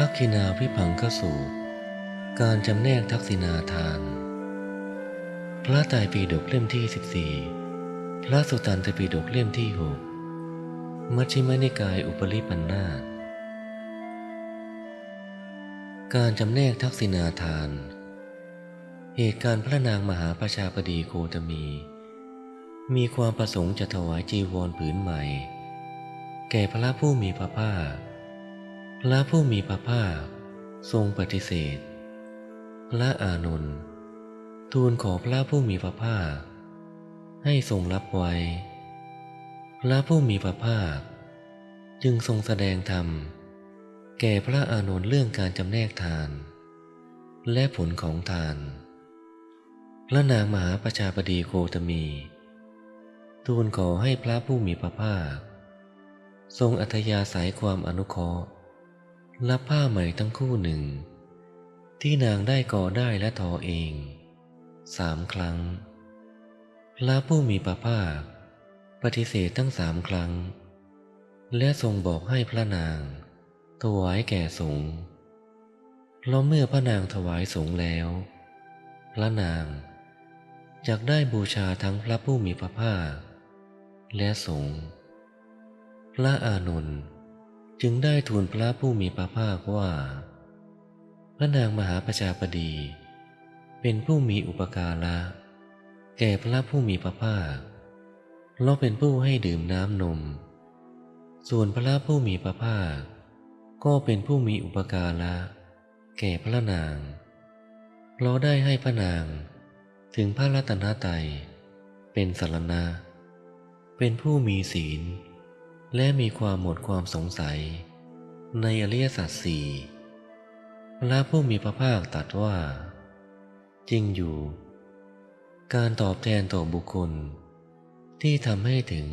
ทักขินาวิพังคสูตร การจำแนกทักษิณาทาน พระไตรปิฎกเล่มที่ 14 พระสุตตันตปิฎกเล่มที่ 6 มัชฌิมนิกายอุปริปันธาการจำแนกทักษิณาทาน เหตุการณ์พระนางมหาประชาบดีโคตมี มีความประสงค์จะถวายจีวรผืนใหม่ แก่พระผู้มีพระภาค พระผู้มีพระภาค ทรงปฏิเสธ พระอานนท์ทูลขอพระผู้มีพระภาค ให้ทรงรับไว้ พระผู้มีพระภาค จึงทรงแสดงธรรม แก่พระอานนท์เรื่องการจำแนกทาน และผลของทาน พระนางมหาประชาบดีโคตมี ทูลขอให้พระผู้มีพระภาค ทรงอัธยาศัยความอนุเคราะห์ รับผ้าใหม่ทั้งคู่หนึ่ง ที่นางได้ก่อได้และทอเองสามครั้งพระผู้มีพระภาค ปฏิเสธทั้งสามครั้ง และทรงบอกให้พระนางถวายแก่สงฆ์เพราะเมื่อพระนางถวายสงฆ์แล้ว พระนางจากได้บูชาทั้งพระผู้มีพระภาค และสงฆ์พระอานนท์ จึงได้ทูลพระผู้มีพระภาคว่า พระนางมหาประชาบดี เป็นผู้มีอุปการะแก่พระผู้มีพระภาคเราเป็นผู้ให้ดื่มน้ำนม ส่วนพระผู้มีพระภาค ก็เป็นผู้มีอุปการะแก่พระนาง เราได้ให้พระนางถึงพระรัตนตรัยเป็นสารณะ เป็นผู้มีศีล และมีความหมดความสงสัย ในอริยสัจสี่พระผู้มีพระภาคตรัสว่า จริงอยู่ การตอบแทนต่อบุคคล ที่ทำให้ถึง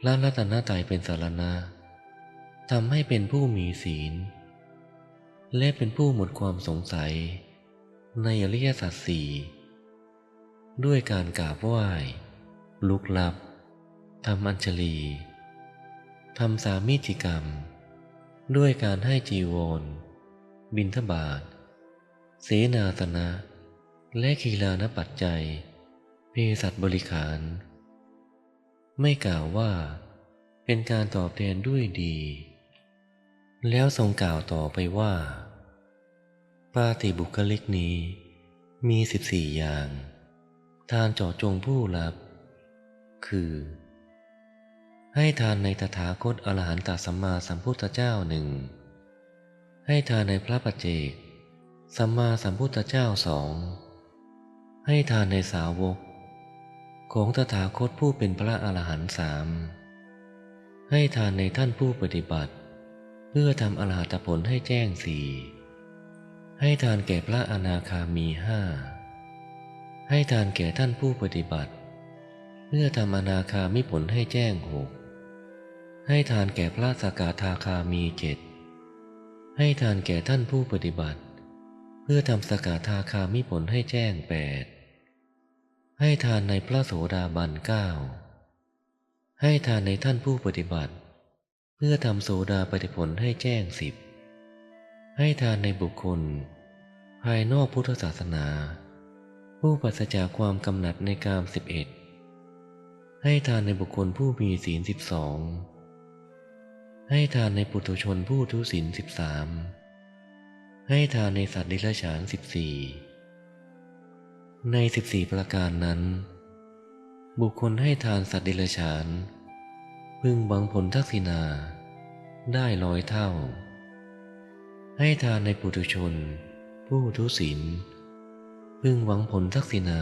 พระรัตนตรัยเป็นสารณะทำให้เป็นผู้มีศีล และเป็นผู้หมดความสงสัย ในอริยสัจสี่ด้วยการกราบไหว้ลุกลับทำอัญชลี ทำสามิจิกรรม ด้วยการให้จีวร บิณฑบาตเสนาสนะ และคีลานปัจจัย เพสัตบริขาร ไม่กล่าวว่า เป็นการตอบแทนด้วยดี แล้วทรงกล่าวต่อไปว่า ปาติบุคลิกนี้ มีสิบสี่อย่าง ทานเจาะจงผู้รับ คือ ให้ทานในตถาคตอรหันตสัมมาสัมพุทธเจ้าหนึ่ง ให้ทานในพระปัจเจก สัมมาสัมพุทธเจ้าสอง ให้ทานในสาวก ของตถาคตผู้เป็นพระอรหันต์สาม ให้ทานในท่านผู้ปฏิบัติ เพื่อทำอรหัตผลให้แจ้งสี่ให้ทานแก่พระอนาคามีห้า ให้ทานแก่ท่านผู้ปฏิบัติ เพื่อทำอนาคามิผลให้แจ้งหก ให้ทานแก่พระสกทาคามีเจ็ดให้ทานแก่ท่านผู้ปฏิบัติ เพื่อทำสกทาคามิผลให้แจ้งแปดให้ทานในพระโสดาบันเก้าให้ทานในท่านผู้ปฏิบัติ เพื่อทำโสดาปฏิผลให้แจ้งสิบให้ทานในบุคคล ภายนอกพุทธศาสนา ผู้ปราศจากความกำหนัดในกามสิบเอ็ดให้ทานในบุคคลผู้มีศีลสิบสอง ให้ทานในปุถุชนผู้ทุศีลสิบสามให้ทานในสัตว์ดิลฉานสิบสี่ในสิบสี่ประการนั้น บุคคลให้ทานสัตว์ดิลฉาน พึงบังผลทักษิณาได้ร้อยเท่า ให้ทานในปุถุชน ผู้ทุศีลพึงหวังผลทักษิณา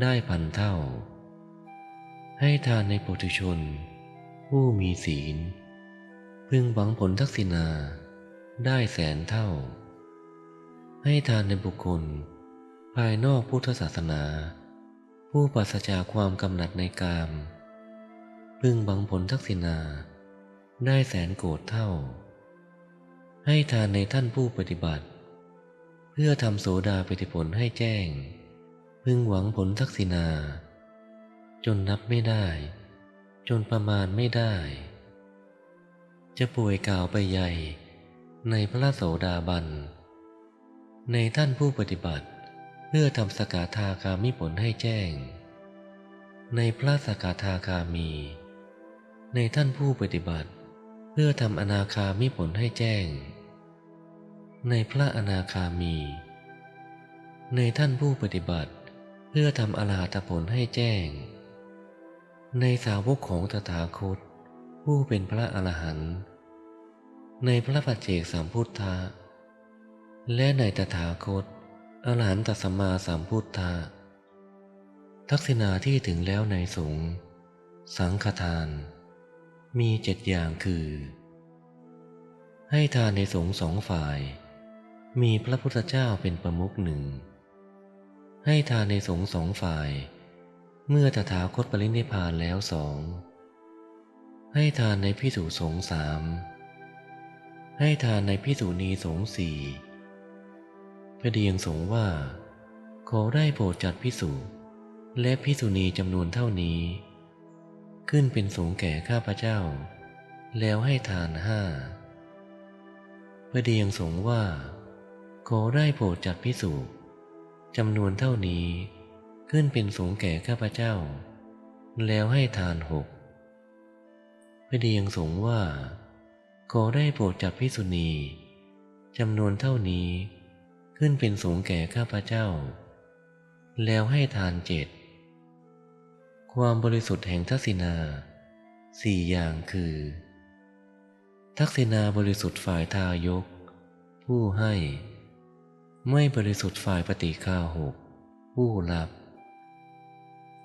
ได้พันเท่า ให้ทานในปุถุชน ผู้มีศีล พึงหวังผลทักษิณาได้แสนเท่า ให้ทานในบุคคล ภายนอกพุทธศาสนา ผู้ปราศจากความกำหนัดในกาม พึงบังผลทักษิณาได้แสนโกรธเท่า ให้ทานในท่านผู้ปฏิบัติ เพื่อทำโสดาปฏิผลให้แจ้ง พึงหวังผลทักษิณาจนนับไม่ได้ จนประมาณไม่ได้ จะป่วยกล่าวไปใหญ่ในพระโสดาบัน ในท่านผู้ปฏิบัติเพื่อทำสกาทาคามิผลให้แจ้ง ในพระสกาทาคามี ในท่านผู้ปฏิบัติ เพื่อทำอนาคามิผลให้แจ้ง ในพระอนาคามี ในท่านผู้ปฏิบัติ เพื่อทำอรหัตผลให้แจ้ง ในสาวกของตถาคต ผู้เป็นพระอรหันต์ในพระปัจเจกสัมพุทธะและในตถาคตอรหันตสัมมาสัมพุทธะทักษิณาที่ถึงแล้วในสงฆ์สังฆทาน มีเจ็ดอย่างคือ ให้ทานในสงฆ์สองฝ่าย มีพระพุทธเจ้าเป็นประมุขหนึ่ง ให้ทานในสงฆ์สองฝ่าย เมื่อตถาคตปรินิพพานแล้วสอง ให้ทานในพิสุสงสาม ให้ทานในพิสุณีสงสี่พระเดียงสงว่า ขอได้โปรดจัดพิสุและพิสุณีจำนวนเท่านี้ ขึ้นเป็นสงแก่ข้าพเจ้า แล้วให้ทานห้าพระเดียงสงว่า ขอได้โปรดจัดพิสุจำนวนเท่านี้ ขึ้นเป็นสงแก่ข้าพเจ้า แล้วให้ทานหก พระเดียงสงว่า ขอได้โปรดจัดพิสุณีจำนวนเท่านี้ ขึ้นเป็นสงแก่ข้าพเจ้า แล้วให้ทานเจ็ดความบริสุทธิ์แห่งทักษิณาสี่อย่างคือ ทักษิณาบริสุทธิ์ฝ่ายทายก ผู้ให้ ไม่บริสุทธิ์ฝ่ายปฏิฆาหก ผู้รับ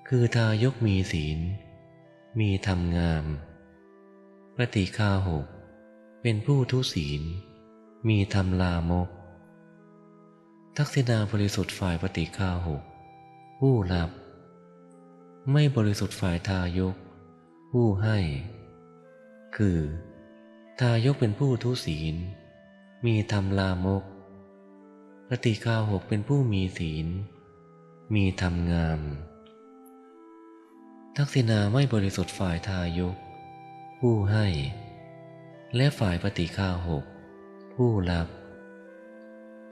คือทายกมีศีล มีธรรมงาม ปฏิฆาหก เป็นผู้ทุศีล มีธรรมลามก ทักษิณาบริสุทธิ์ฝ่ายปฏิฆาหก ผู้รับ ไม่บริสุทธิ์ฝ่ายทายก ผู้ให้ คือ ทายกเป็นผู้ทุศีล มีธรรมลามก ปฏิฆาหกเป็นผู้มีศีล มีธรรมงาม ทักษิณาไม่บริสุทธิ์ฝ่ายทายก ผู้ให้ และฝ่ายปฏิฆาหก ผู้รับ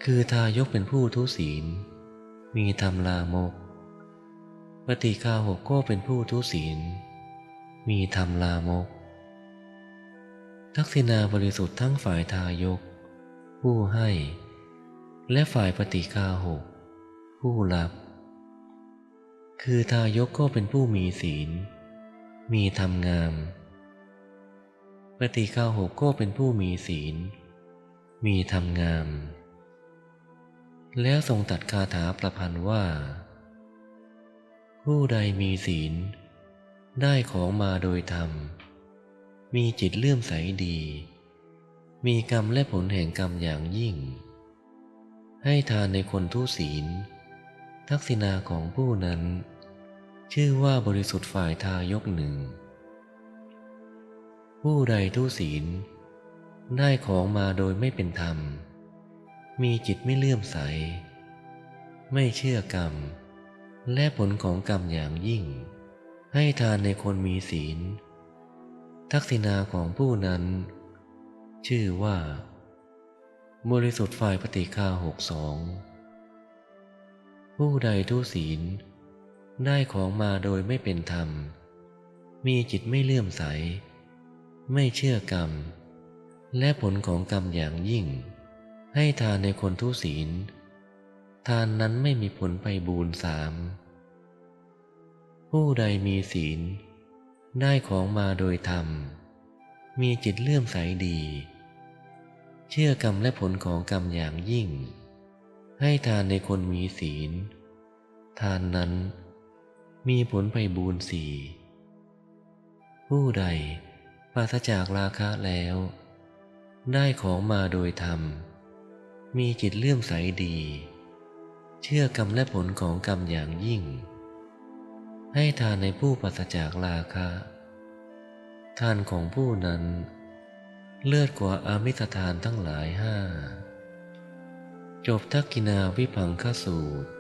คือทายกเป็นผู้ทุศีล มีธรรมลามก ปฏิฆาหกก็เป็นผู้ทุศีล มีธรรมลามก ทักษิณาบริสุทธิ์ทั้งฝ่ายทายก ผู้ให้ และฝ่ายปฏิฆาหก ผู้รับคือทายกก็เป็นผู้มีศีล มีธรรมงาม ปฏิฆาหกก็เป็นผู้มีศีล มีธรรมงาม แล้วทรงตัดคาถาประพันธ์ว่า ผู้ใดมีศีล ได้ของมาโดยธรรม มีจิตเลื่อมใสดี มีกรรมและผลแห่งกรรมอย่างยิ่ง ให้ทานในคนทุศีล ทักษิณาของผู้นั้น ชื่อว่าบริสุทธิ์ฝ่ายทายกหนึ่ง ผู้ใดทุศีล ได้ของมาโดยไม่เป็นธรรม มีจิตไม่เลื่อมใส ไม่เชื่อกรรม และผลของกรรมอย่างยิ่ง ให้ทานในคนมีศีล ทักษิณาของผู้นั้น ชื่อว่า บริสุทธิ์ฝ่ายปฏิฆาหกสองผู้ใดทุศีล ได้ของมาโดยไม่เป็นธรรม มีจิตไม่เลื่อมใส ไม่เชื่อกรรม และผลของกรรมอย่างยิ่ง ให้ทานในคนทุศีล ทานนั้นไม่มีผลไปบูนสาม ผู้ใดมีศีล ได้ของมาโดยธรรม มีจิตเลื่อมใสดี เชื่อกรรมและผลของกรรมอย่างยิ่ง ให้ทานในคนมีศีล ทานนั้นมีผลไปบูนสี่ผู้ใด ปราศจากราคะแล้ว ได้ของมาโดยธรรม มีจิตเลื่อมใสดี เชื่อกรรมและผลของกรรมอย่างยิ่ง ให้ทานในผู้ปราศจากราคะ ทานของผู้นั้น เลือดกว่าอามิสทานทั้งหลายห้า จบทักกินาวิพังคสูตร